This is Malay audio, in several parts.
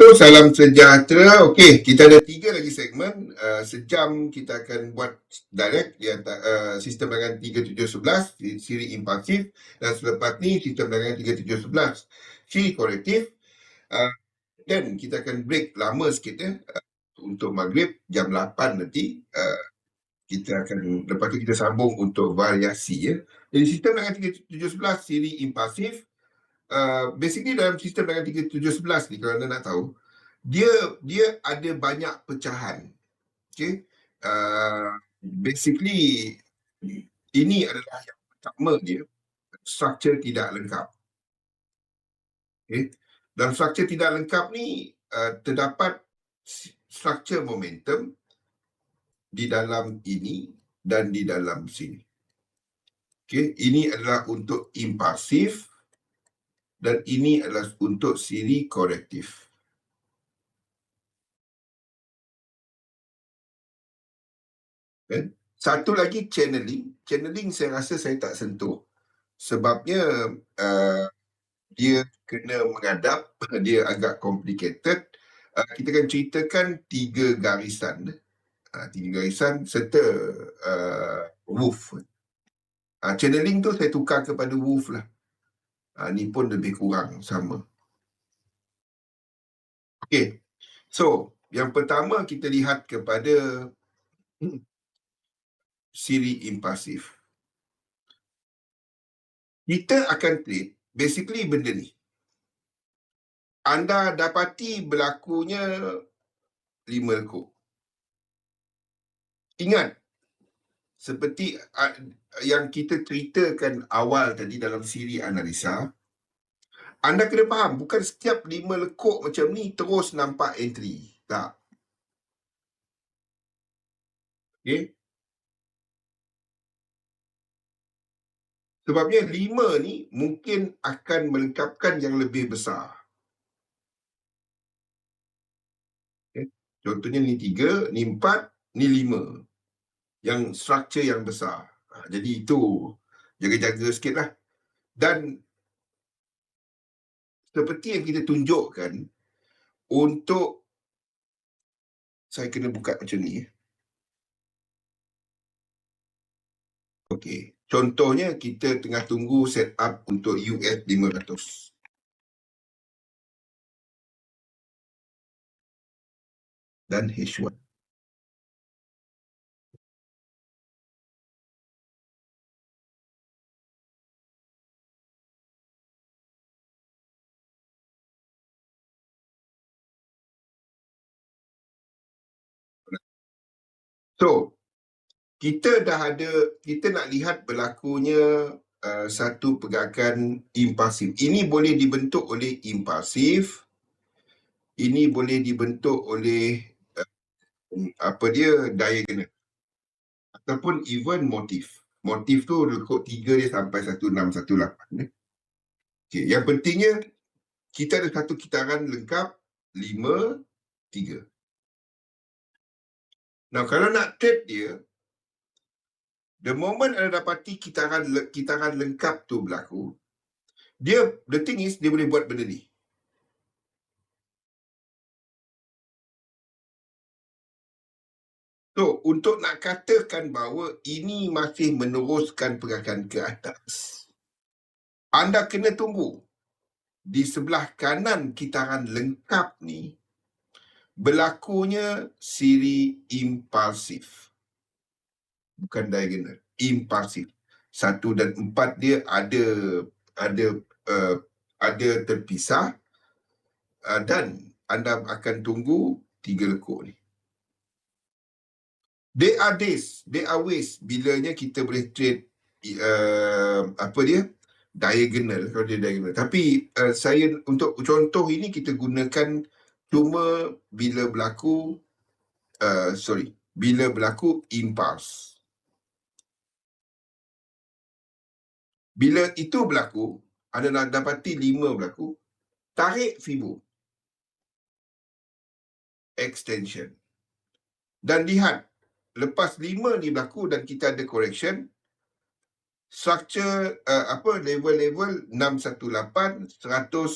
So, salam sejahtera. Okey, kita ada tiga lagi segmen. Uh, sejam kita akan buat direct di antara uh, sistem dagangan 3711, di- siri impulsif. Dan selepas ni, sistem dagangan 3711, siri korektif. Dan kita akan break lama sikit ya. Uh, untuk maghrib, jam 8 nanti. Uh, kita akan, lepas tu kita sambung untuk variasi ya. Jadi sistem dagangan 3711, siri impulsif. Uh, basically dalam sistem dagangan 3711 ni, kalau anda nak tahu, dia dia ada banyak pecahan. Okay. Uh, basically ini adalah yang pertama dia struktur tidak lengkap. Okay. Dalam struktur tidak lengkap ni uh, terdapat struktur momentum di dalam ini dan di dalam sini. Okay. Ini adalah untuk impulsif dan ini adalah untuk siri korektif. Kan? Satu lagi channeling. Channeling saya rasa saya tak sentuh. Sebabnya uh, dia kena mengadap, dia agak complicated. Uh, kita akan ceritakan tiga garisan. Uh, tiga garisan serta uh, wolf. Uh, channeling tu saya tukar kepada wolf lah. Uh, ni pun lebih kurang sama. Okay. So, yang pertama kita lihat kepada siri impulsif. Kita akan trade basically benda ni. Anda dapati berlakunya lima lekuk. Ingat, seperti yang kita ceritakan awal tadi dalam siri analisa, anda kena faham, bukan setiap lima lekuk macam ni terus nampak entry. Tak. Okay? Sebabnya lima ni mungkin akan melengkapkan yang lebih besar. Okay? Contohnya ni tiga, ni empat, ni lima. Yang struktur yang besar. Ha, jadi itu jaga-jaga sikit lah. Dan seperti yang kita tunjukkan untuk saya kena buka macam ni. Okey. Contohnya kita tengah tunggu set up untuk US 500. Dan H1. So, kita dah ada, kita nak lihat berlakunya uh, satu pergerakan impulsif. Ini boleh dibentuk oleh impulsif. Ini boleh dibentuk oleh uh, apa dia diagonal. Ataupun even motif. Motif tu lekuk tiga dia sampai 1618. Eh. Okay. Yang pentingnya kita ada satu kitaran lengkap lima, tiga. Nah, kalau nak trade dia, the moment anda dapati kitaran kitaran lengkap tu berlaku, dia the thing is dia boleh buat benda ni. So, untuk nak katakan bahawa ini masih meneruskan pergerakan ke atas, anda kena tunggu di sebelah kanan kitaran lengkap ni berlakunya siri impulsif. Bukan diagonal, impulsif. Satu dan empat dia ada ada uh, ada terpisah uh, dan anda akan tunggu tiga lekuk ni. There are days, there are ways bilanya kita boleh trade uh, apa dia diagonal kalau dia diagonal. Tapi uh, saya untuk contoh ini kita gunakan cuma bila berlaku uh, sorry bila berlaku impulse. Bila itu berlaku, anda dapati lima berlaku, tarik Fibo. Extension. Dan lihat, lepas lima ni berlaku dan kita ada correction, structure uh, apa level-level 618, 100,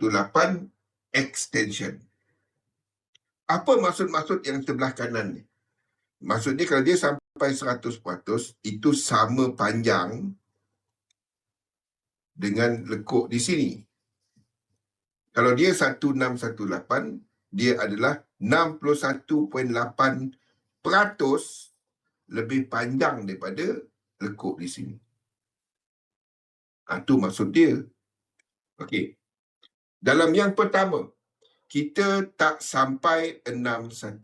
1618, extension. Apa maksud-maksud yang sebelah kanan ni? Maksudnya kalau dia sampai 100%, itu sama panjang dengan lekuk di sini. Kalau dia 1618, dia adalah 61.8% lebih panjang daripada lekuk di sini. Itu maksud dia. Okey. Dalam yang pertama, kita tak sampai 618.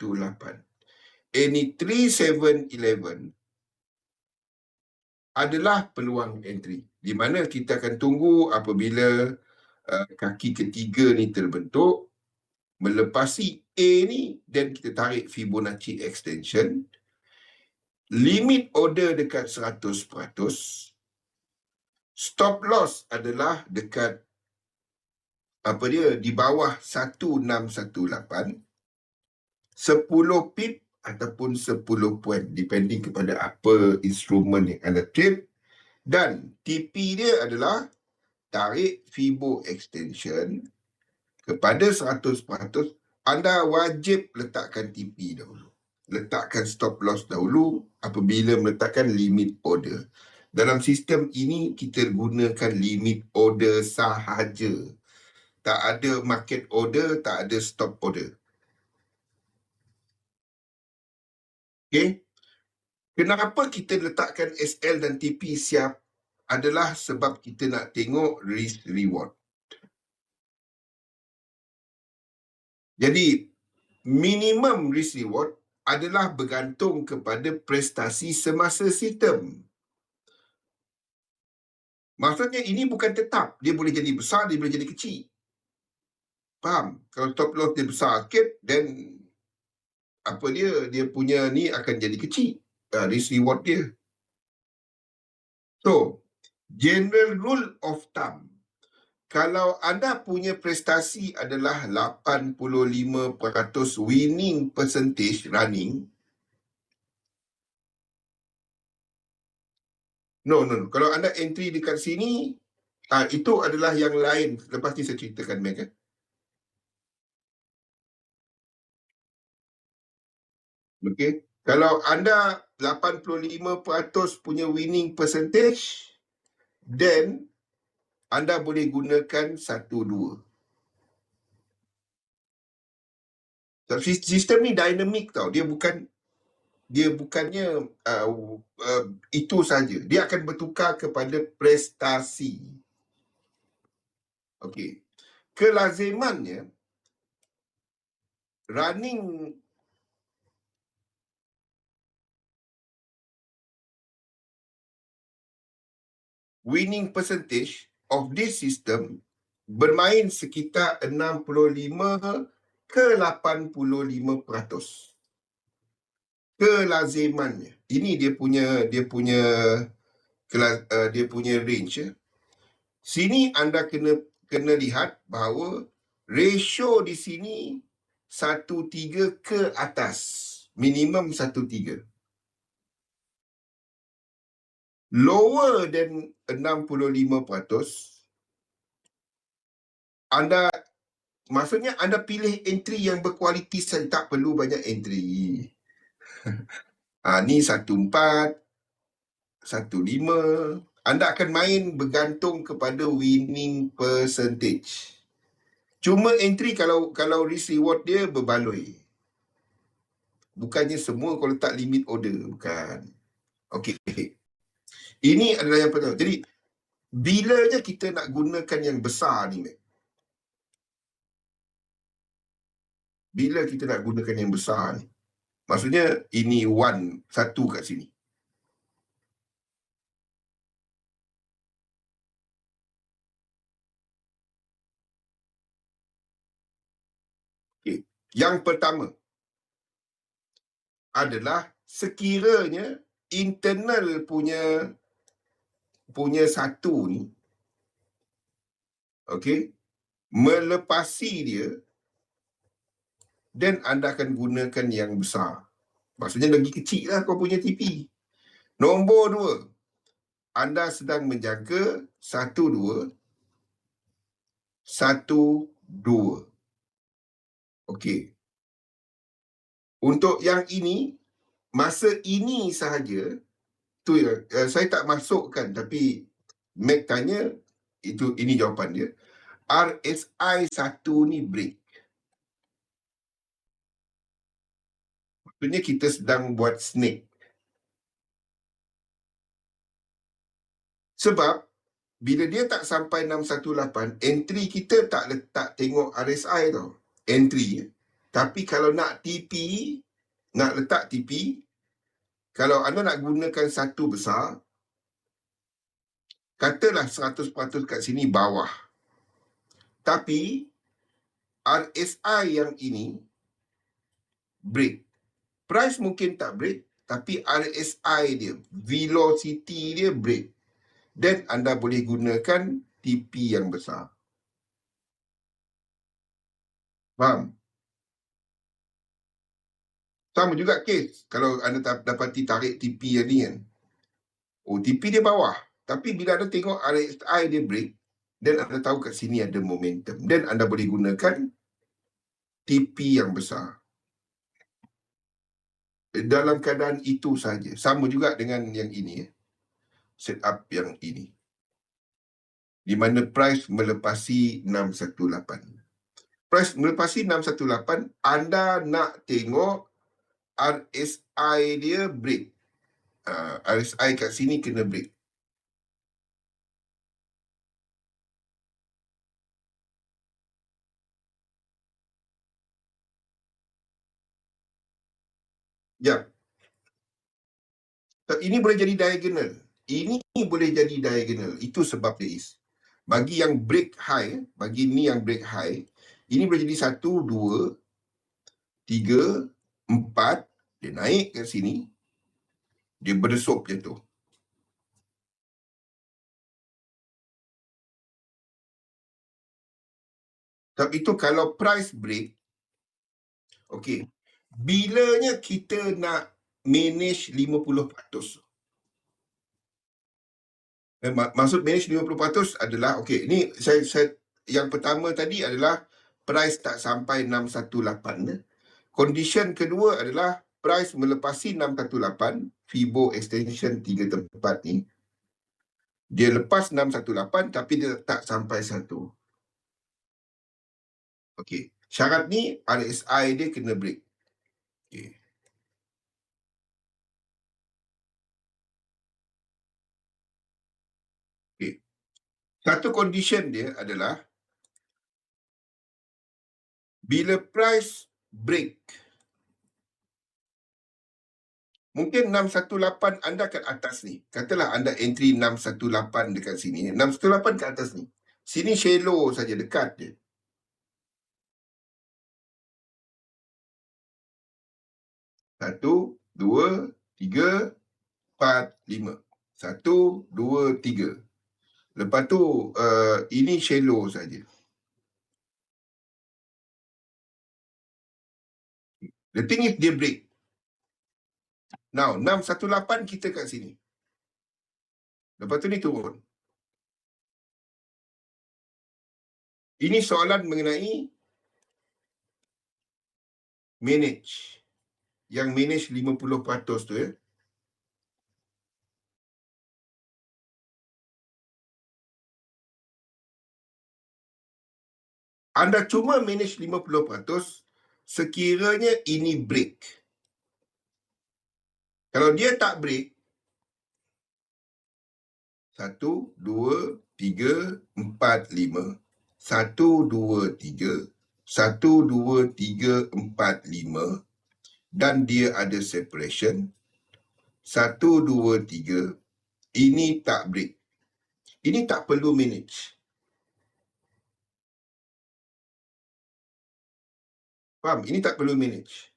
Any 3711 adalah peluang entry. Di mana kita akan tunggu apabila uh, kaki ketiga ni terbentuk, melepasi A ni dan kita tarik Fibonacci extension, limit order dekat 100%, stop loss adalah dekat apa dia? Di bawah 1618 10 pip ataupun 10 point depending kepada apa instrumen yang anda trade dan TP dia adalah tarik Fibo extension kepada 100% anda wajib letakkan TP dahulu. Letakkan stop loss dahulu apabila meletakkan limit order. Dalam sistem ini kita gunakan limit order sahaja tak ada market order, tak ada stop order. Okay. Kenapa kita letakkan SL dan TP siap adalah sebab kita nak tengok risk reward. Jadi, minimum risk reward adalah bergantung kepada prestasi semasa sistem. Maksudnya ini bukan tetap. Dia boleh jadi besar, dia boleh jadi kecil. Faham? Kalau top loss dia besar sikit, then apa dia, dia punya ni akan jadi kecil. Uh, risk reward dia. So, general rule of thumb. Kalau anda punya prestasi adalah 85% winning percentage running, No, no, no. Kalau anda entry dekat sini, uh, itu adalah yang lain. Lepas ni saya ceritakan, Meg. Okay. Kalau anda 85% punya winning percentage, then anda boleh gunakan satu dua. Sistem ni dynamic tau. Dia bukan dia bukannya uh, uh, itu saja. Dia akan bertukar kepada prestasi. Okey. Kelazimannya running winning percentage of this system bermain sekitar 65 ke 85 peratus. Kelazimannya. Ini dia punya dia punya uh, dia punya range. Ya. Sini anda kena kena lihat bahawa ratio di sini 1.3 ke atas. Minimum 1.3 lower than 65%, anda maksudnya anda pilih entry yang berkualiti saja tak perlu banyak entry. ha, ni 14 15 anda akan main bergantung kepada winning percentage. Cuma entry kalau kalau risk reward dia berbaloi. Bukannya semua kalau tak limit order, bukan. Okey. Ini adalah yang pertama. Jadi, bilanya kita nak gunakan yang besar ni, Mac? Bila kita nak gunakan yang besar ni? Maksudnya, ini one, satu kat sini. Yang pertama adalah sekiranya internal punya punya satu ni okey melepasi dia dan anda akan gunakan yang besar. Maksudnya lagi kecil lah kau punya TP nombor dua anda sedang menjaga satu dua satu dua. Okey. Untuk yang ini, masa ini sahaja, tu ya, uh, saya tak masukkan tapi Mac tanya, itu ini jawapan dia. RSI 1 ni break. Maksudnya kita sedang buat snake. Sebab bila dia tak sampai 618, entry kita tak letak tengok RSI tau. Entry. Tapi kalau nak TP, nak letak TP, kalau anda nak gunakan satu besar, katalah 100% kat sini bawah. Tapi RSI yang ini break. Price mungkin tak break, tapi RSI dia, velocity dia break dan anda boleh gunakan TP yang besar. Faham? Sama juga kes kalau anda dapat tarik TP yang ni kan. Oh, TP dia bawah. Tapi bila anda tengok RSI dia break dan anda tahu kat sini ada momentum. Dan anda boleh gunakan TP yang besar. Dalam keadaan itu saja. Sama juga dengan yang ini. Eh setup yang ini. Di mana price melepasi 618. Price melepasi 618, anda nak tengok RSI dia break. Uh, ah, RSI kat sini kena break. Ya. Ini boleh jadi diagonal. Ini boleh jadi diagonal. Itu sebab dia is. Bagi yang break high, bagi ni yang break high, ini boleh jadi satu, dua, tiga, empat. Dia naik ke sini. Dia berdesup macam tu. Tapi itu kalau price break, okay, bilanya kita nak manage 50%. Eh, maksud manage 50% adalah okey ini saya saya yang pertama tadi adalah price tak sampai 618 condition kedua adalah price melepasi 618 Fibo extension 3 tempat ni. Dia lepas 618 tapi dia tak sampai satu. Okey. Syarat ni RSI dia kena break. Okey. Satu condition dia adalah bila price break mungkin 618 anda kat atas ni. Katalah anda entry 618 dekat sini. 618 kat atas ni. Sini shallow saja dekat je. Satu, dua, tiga, empat, lima. Satu, dua, tiga. Lepas tu uh, ini shallow saja. The thing is dia break. Now 618 kita kat sini. Lepas tu ni turun. Ini soalan mengenai manage. Yang manage 50% tu ya. anda cuma manage 50% sekiranya ini break. Kalau dia tak break, satu, dua, tiga, empat, lima. Satu, dua, tiga. Satu, dua, tiga, empat, lima. Dan dia ada separation. Satu, dua, tiga. Ini tak break. Ini tak perlu manage. Faham? Ini tak perlu manage.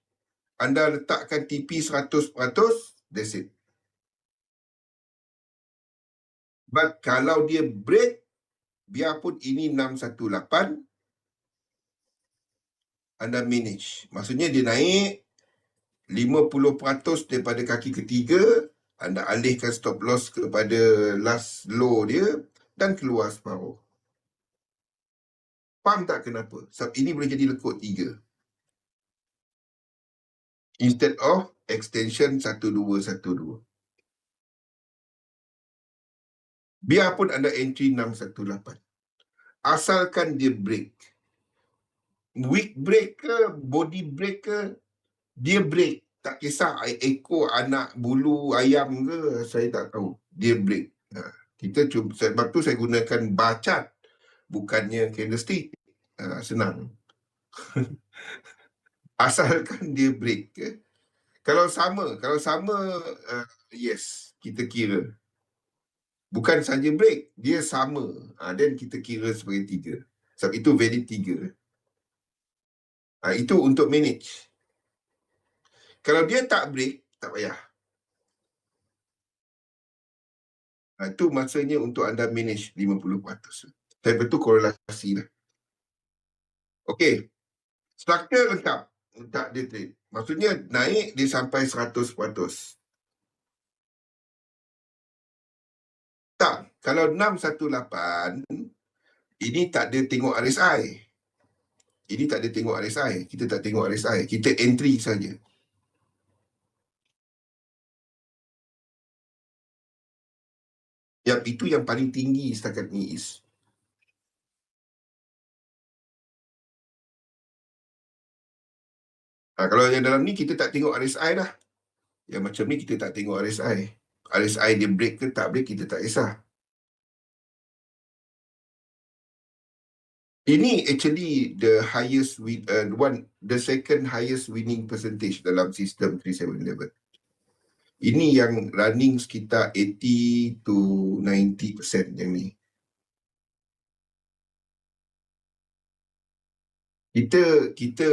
Anda letakkan TP 100%, that's it. But kalau dia break, biarpun ini 618, anda manage. Maksudnya dia naik 50% daripada kaki ketiga, anda alihkan stop loss kepada last low dia dan keluar separuh. Faham tak kenapa? Sebab ini boleh jadi lekuk tiga. Instead of extension 1212. Biarpun anda entry 618. Asalkan dia break. Weak break ke, body break ke, dia break. Tak kisah ekor anak bulu ayam ke, saya tak tahu. Dia break. Ha, kita cuba, sebab tu saya gunakan bacat. Bukannya candlestick. Ha, senang. Asalkan dia break. ke. Kalau sama, kalau sama, uh, yes, kita kira. Bukan saja break, dia sama. Dan ha, kita kira sebagai tiga. Sebab itu value tiga. Ha, itu untuk manage. Kalau dia tak break, tak payah. Ha, itu masanya untuk anda manage 50%. Saya betul korelasi lah. Okey. Struktur lengkap. Tak dia trade. Maksudnya naik dia sampai 100%. Tak. Kalau 618, ini tak ada tengok RSI. Ini tak ada tengok RSI. Kita tak tengok RSI. Kita entry saja. Yang itu yang paling tinggi setakat ni is. Ha, kalau yang dalam ni kita tak tengok RSI dah. Yang macam ni kita tak tengok RSI. RSI dia break ke tak break kita tak kisah. Ini actually the highest win, uh, one the second highest winning percentage dalam sistem 3711. Ini yang running sekitar 80 to 90% yang ni. Kita kita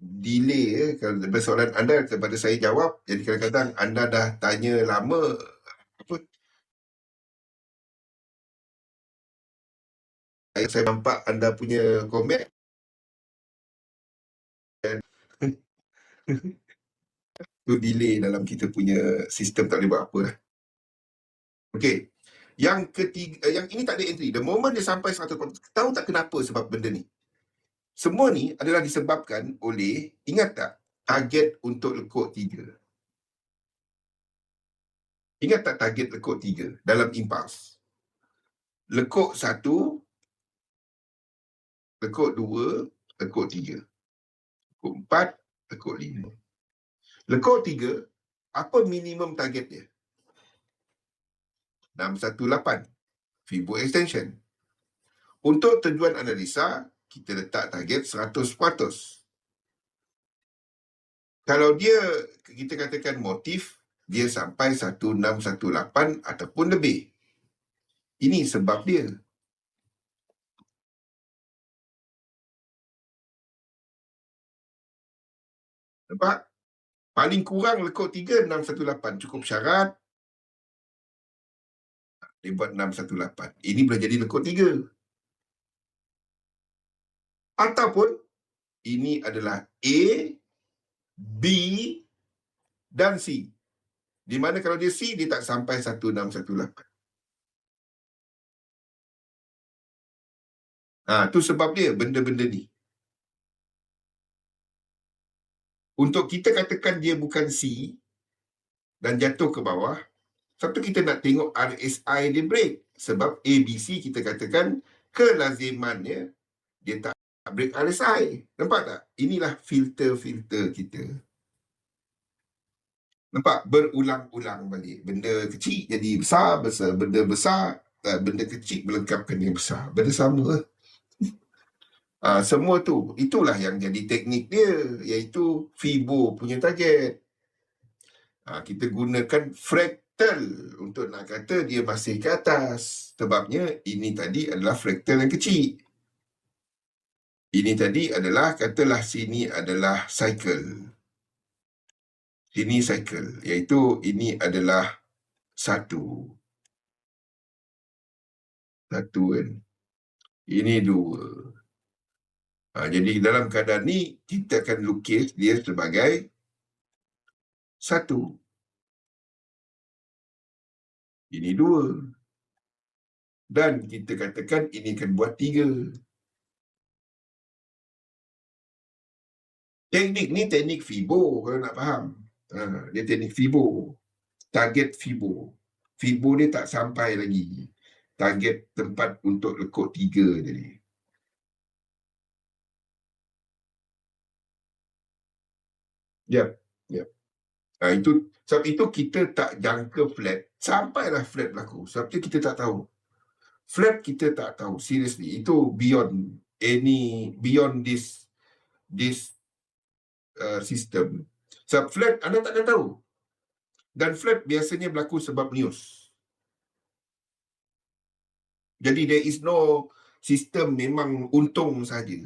delay eh kalau soalan anda kepada saya jawab jadi kadang-kadang anda dah tanya lama apa saya, saya nampak anda punya komen tu delay dalam kita punya sistem tak boleh buat apa lah. Okey. Yang ketiga, yang ini tak ada entry. The moment dia sampai 100%, tahu tak kenapa sebab benda ni? Semua ni adalah disebabkan oleh, ingat tak, target untuk lekuk tiga. Ingat tak target lekuk tiga dalam impuls? Lekuk satu, lekuk dua, lekuk tiga. Lekuk empat, lekuk lima. Lekuk tiga, apa minimum target dia? 618. Fibo extension. Untuk tujuan analisa, kita letak target 100%. Kalau dia, kita katakan motif, dia sampai 1618 ataupun lebih. Ini sebab dia. Nampak? Paling kurang lekuk 3, 618. Cukup syarat. Dia buat 618. Ini boleh jadi lekuk 3. Ataupun, ini adalah A, B dan C. Di mana kalau dia C, dia tak sampai 1618. Ha, tu sebab dia benda-benda ni. Untuk kita katakan dia bukan C dan jatuh ke bawah, satu kita nak tengok RSI dia break. Sebab ABC kita katakan kelazimannya dia tak break RSI. Nampak tak? Inilah filter-filter kita. Nampak? Berulang-ulang balik. Benda kecil jadi besar, besar benda besar, eh, benda kecil melengkapkan yang besar. Benda sama. Uh, semua tu, itulah yang jadi teknik dia, iaitu Fibo punya target. Uh, kita gunakan fractal untuk nak kata dia masih ke atas. Sebabnya ini tadi adalah fractal yang kecil. Ini tadi adalah, katalah sini adalah cycle. Sini cycle, iaitu ini adalah satu. Satu kan. Ini dua. Ha, jadi dalam keadaan ni kita akan lukis dia sebagai satu. Ini dua. Dan kita katakan ini akan buat tiga. Teknik ni teknik FIBO kalau nak faham. Ha, dia teknik FIBO. Target FIBO. FIBO dia tak sampai lagi. Target tempat untuk lekuk tiga tadi. Ya. Yep. Ha, itu sebab itu kita tak jangka flat sampailah flat berlaku. Sebab itu kita tak tahu. Flat kita tak tahu. Seriously, itu beyond any beyond this this uh, system. Sebab flat anda tak ada tahu. Dan flat biasanya berlaku sebab news. Jadi there is no sistem memang untung saja.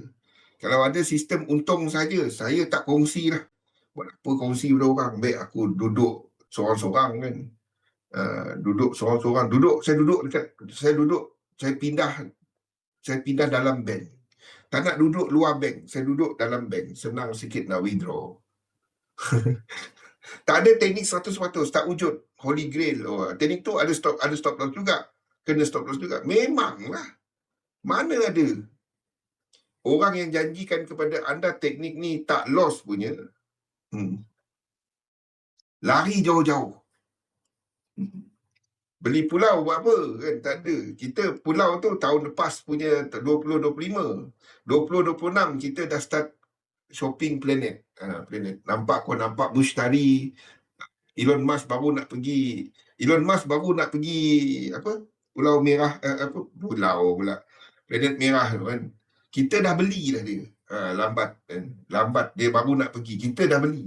Kalau ada sistem untung saja, saya tak kongsi lah. Buat apa kongsi pada orang? Baik aku duduk seorang-seorang kan. Uh, duduk seorang-seorang. Duduk, saya duduk dekat, saya duduk, saya pindah, saya pindah dalam bank. Tak nak duduk luar bank. Saya duduk dalam bank. Senang sikit nak withdraw. tak ada teknik 100% tak wujud holy grail oh, teknik tu ada stop ada stop loss juga kena stop loss juga memanglah mana ada orang yang janjikan kepada anda teknik ni tak loss punya hmm. lari jauh-jauh hmm. Beli pulau buat apa? Kan tak ada. Kita pulau tu tahun lepas punya 2025 2026 kita dah start shopping planet. Uh, planet. Nampak kau nampak Mushtari. Elon Musk baru nak pergi Elon Musk baru nak pergi apa? Pulau merah uh, apa? Pulau pula. Planet merah tu kan. Kita dah beli dah dia. Uh, lambat kan. Lambat. Dia baru nak pergi. Kita dah beli.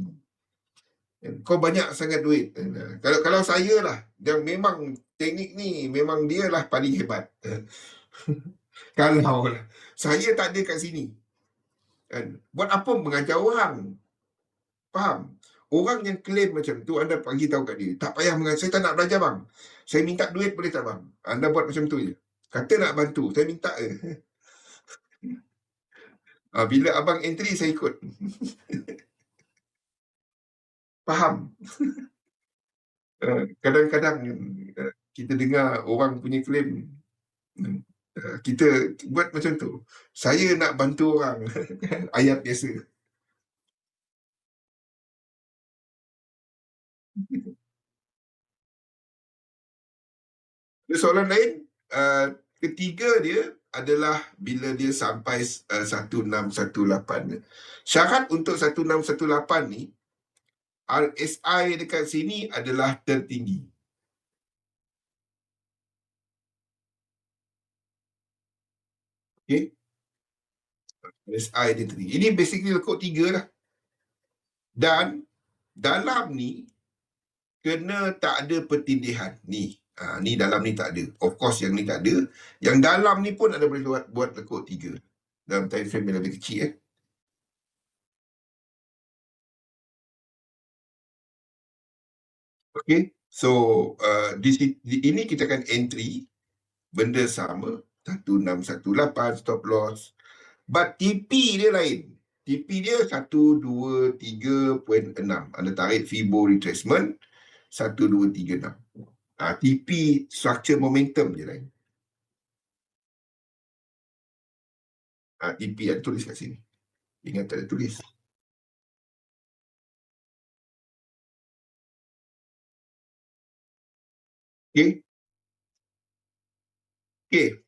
Kau banyak sangat duit. Kalau kalau saya lah, yang memang teknik ni memang dia lah paling hebat. kalau saya tak ada kat sini. Kan? Buat apa mengajar orang? Faham? Orang yang claim macam tu, anda bagi tahu kat dia. Tak payah mengajar. Saya tak nak belajar bang. Saya minta duit boleh tak bang? Anda buat macam tu je. Kata nak bantu. Saya minta je. Ah, bila abang entry, saya ikut. faham. Eh, kadang-kadang eh, kita dengar orang punya claim eh, kita buat macam tu. Saya nak bantu orang. Ayat biasa. Soalan lain, ketiga dia adalah bila dia sampai 1618. Syarat untuk 1618 ni RSI dekat sini adalah tertinggi. Okay. RSI tinggi. Ini basically lekuk tiga lah. Dan dalam ni kena tak ada pertindihan. Ni. Ha, ni dalam ni tak ada. Of course yang ni tak ada. Yang dalam ni pun ada boleh buat, buat lekuk tiga. Dalam time frame yang lebih kecil eh. Okay, so uh, di, di, ini kita akan entry benda sama 1618 stop loss. But TP dia lain. TP dia 123.6. Anda tarik Fibo retracement 1236. Ah TP structure momentum dia lain. Ah TP ada tulis kat sini. Ingat ada tulis. Okay. Okay.